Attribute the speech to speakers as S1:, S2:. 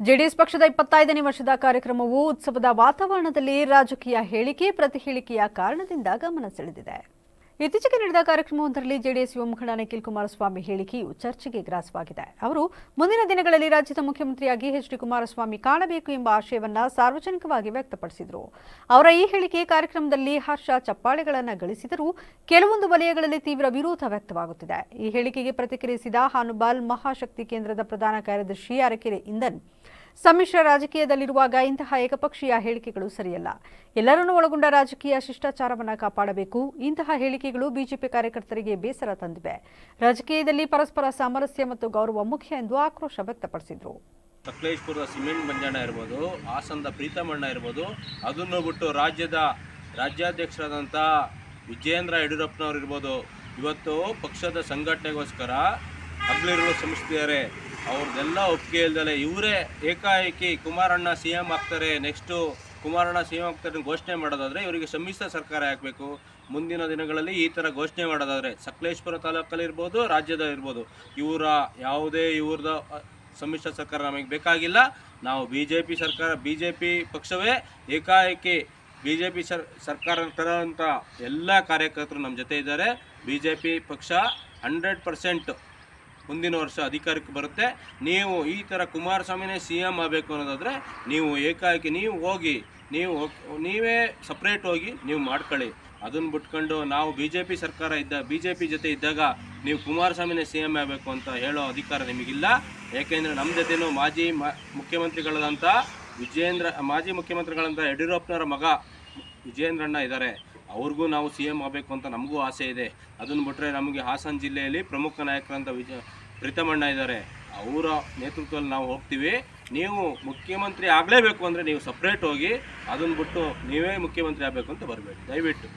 S1: JDS ಪಕ್ಷದ ಇಪ್ಪತ್ತೈದನೇ ವರ್ಷದ ಕಾರ್ಯಕ್ರಮವು ಉತ್ಸವದ ವಾತಾವರಣದಲ್ಲಿ ರಾಜಕೀಯ ಹೇಳಿಕೆ ಪ್ರತಿ ಹೇಳಿಕೆಯ ಕಾರಣದಿಂದ ಗಮನ ಸೆಳೆದಿದೆ. ಇತ್ತೀಚೆಗೆ ನಡೆದ ಕಾರ್ಯಕ್ರಮವೊಂದರಲ್ಲಿ ಜೆಡಿಎಸ್ ಯುವ ಮುಖಂಡ ನಿಖಿಲ್ ಕುಮಾರಸ್ವಾಮಿ ಹೇಳಿಕೆಯು ಚರ್ಚೆಗೆ ಗ್ರಾಸವಾಗಿದೆ. ಅವರು, ಮುಂದಿನ ದಿನಗಳಲ್ಲಿ ರಾಜ್ಯದ ಮುಖ್ಯಮಂತ್ರಿಯಾಗಿ ಎಚ್ ಡಿ ಕುಮಾರಸ್ವಾಮಿ ಕಾಣಬೇಕು ಎಂಬ ಆಶಯವನ್ನ ಸಾರ್ವಜನಿಕವಾಗಿ ವ್ಯಕ್ತಪಡಿಸಿದರು. ಅವರ ಈ ಹೇಳಿಕೆ ಕಾರ್ಯಕ್ರಮದಲ್ಲಿ ಹರ್ಷ ಚಪ್ಪಾಳೆಗಳನ್ನು ಗಳಿಸಿದರೂ ಕೆಲವೊಂದು ವಲಯಗಳಲ್ಲಿ ತೀವ್ರ ವಿರೋಧ ವ್ಯಕ್ತವಾಗುತ್ತಿದೆ. ಈ ಹೇಳಿಕೆಗೆ ಪ್ರತಿಕ್ರಿಯಿಸಿದ ಹಾನುಬಾಲ್ ಮಹಾಶಕ್ತಿ ಕೇಂದ್ರದ ಪ್ರಧಾನ ಕಾರ್ಯದರ್ಶಿ ಅರಕೆರೆ ಇಂದನ್ ಸಮ್ಮಿಶ್ರ ರಾಜಕೀಯದಲ್ಲಿರುವಾಗ ಇಂತಹ ಏಕಪಕ್ಷೀಯ ಹೇಳಿಕೆಗಳು ಸರಿಯಲ್ಲ. ಎಲ್ಲರನ್ನೂ ಒಳಗೊಂಡ ರಾಜಕೀಯ ಶಿಷ್ಟಾಚಾರವನ್ನು ಕಾಪಾಡಬೇಕು. ಇಂತಹ ಹೇಳಿಕೆಗಳು ಬಿಜೆಪಿ ಕಾರ್ಯಕರ್ತರಿಗೆ ಬೇಸರ ತಂದಿವೆ. ರಾಜಕೀಯದಲ್ಲಿ ಪರಸ್ಪರ ಸಾಮರಸ್ಯ ಮತ್ತು ಗೌರವ ಮುಖ್ಯ ಎಂದು ಆಕ್ರೋಶ ವ್ಯಕ್ತಪಡಿಸಿದರು.
S2: ಸಕಲೇಶ್ಪುರದ ಸಿಮೆಂಟ್ ಮಂಜಣ್ಣ ಇರ್ಬೋದು, ಹಾಸನದ ಪ್ರೀತಮಣ್ಣ ಇರ್ಬೋದು, ಅದನ್ನು ಬಿಟ್ಟು ರಾಜ್ಯದ ರಾಜ್ಯಾಧ್ಯಕ್ಷರಾದಂಥ ವಿಜಯೇಂದ್ರ ಯಡಿಯೂರಪ್ಪನವ್ರು ಇರ್ಬೋದು. ಇವತ್ತು ಪಕ್ಷದ ಸಂಘಟನೆಗೋಸ್ಕರ ಹಗಲಿರುಳು ಶ್ರಮಿಸ್ತಿದ್ದಾರೆ ಅವ್ರದ್ದೆಲ್ಲ ಒಪ್ಪಿಗೆ ಇಲ್ದಲೆ ಇವರೇ ಏಕಾಏಕಿ ಕುಮಾರಣ್ಣ ಸಿ ಎಂ ಆಗ್ತಾರೆ. ನೆಕ್ಸ್ಟು ಕುಮಾರಣ್ಣ ಸಿ ಎಂ ಆಗ್ತಾರೆ ಘೋಷಣೆ ಮಾಡೋದಾದರೆ ಇವರಿಗೆ ಸಮ್ಮಿಶ್ರ ಸರ್ಕಾರ ಹಾಕಬೇಕು ಮುಂದಿನ ದಿನಗಳಲ್ಲಿ ಈ ಥರ ಘೋಷಣೆ ಮಾಡೋದಾದರೆ ಸಕಲೇಶ್ಪುರ ತಾಲೂಕಲ್ಲಿ ಇರ್ಬೋದು, ರಾಜ್ಯದ ಇರ್ಬೋದು. ಇವರ ಯಾವುದೇ ಇವ್ರದ ಸಮ್ಮಿಶ್ರ ಸರ್ಕಾರ ನಮಗೆ ಬೇಕಾಗಿಲ್ಲ. ನಾವು ಬಿ ಜೆ ಪಿ ಸರ್ಕಾರ ಬಿ ಜೆ ಪಿ ಪಕ್ಷವೇ ಏಕಾಏಕಿ ಬಿ ಜೆ ಪಿ ಸರ್, ಸರ್ಕಾರ ತರೋಂಥ ಎಲ್ಲ ಕಾರ್ಯಕರ್ತರು ನಮ್ಮ ಜೊತೆ ಇದ್ದಾರೆ. ಬಿ ಜೆ ಪಿ ಪಕ್ಷ ಹಂಡ್ರೆಡ್ ಪರ್ಸೆಂಟ್ ಮುಂದಿನ ವರ್ಷ ಅಧಿಕಾರಕ್ಕೆ ಬರುತ್ತೆ. ನೀವು ಈ ಥರ ಕುಮಾರಸ್ವಾಮಿನೇ ಸಿ ಎಂ ಆಗಬೇಕು ಅನ್ನೋದಾದರೆ ನೀವು ಏಕಾಏಕಿ ನೀವು ಹೋಗಿ, ನೀವು ನೀವೇ ಸಪ್ರೇಟ್ ಹೋಗಿ ನೀವು ಮಾಡ್ಕೊಳ್ಳಿ. ಅದನ್ನು ಬಿಟ್ಕೊಂಡು ನಾವು ಬಿ ಜೆ ಪಿ ಸರ್ಕಾರ ಇದ್ದ ಬಿ ಜೆ ಪಿ ಜೊತೆ ಇದ್ದಾಗ ನೀವು ಕುಮಾರಸ್ವಾಮಿನೇ ಸಿ ಎಂ ಆಗಬೇಕು ಅಂತ ಹೇಳೋ ಅಧಿಕಾರ ನಿಮಗಿಲ್ಲ. ಏಕೆಂದರೆ ನಮ್ಮ ಜೊತೆನೂ ಮಾಜಿ ಮ, ಮುಖ್ಯಮಂತ್ರಿಗಳಾದಂಥ ವಿಜೇಂದ್ರ, ಮಾಜಿ ಮುಖ್ಯಮಂತ್ರಿಗಳಂಥ ಯಡಿಯೂರಪ್ಪನವರ ಮಗ ವಿಜೇಂದ್ರಣ್ಣ ಇದ್ದಾರೆ. ಅವ್ರಿಗೂ ನಾವು ಸಿ ಎಂ ಆಗಬೇಕು ಅಂತ ನಮಗೂ ಆಸೆ ಇದೆ. ಅದನ್ನು ಬಿಟ್ಟರೆ ನಮಗೆ ಹಾಸನ ಜಿಲ್ಲೆಯಲ್ಲಿ ಪ್ರಮುಖ ನಾಯಕರಂತ ವಿಜಯ ಪ್ರೀತಮಣ್ಣ ಇದ್ದಾರೆ. ಅವರ ನೇತೃತ್ವದಲ್ಲಿ ನಾವು ಹೋಗ್ತೀವಿ. ನೀವು ಮುಖ್ಯಮಂತ್ರಿ ಆಗಲೇಬೇಕು ಅಂದರೆ ನೀವು ಸಪ್ರೇಟ್ ಹೋಗಿ ಅದನ್ನು ಬಿಟ್ಟು ನೀವೇ ಮುಖ್ಯಮಂತ್ರಿ ಆಗಬೇಕು ಅಂತ ಬರಬೇಡಿ. ದಯವಿಟ್ಟು.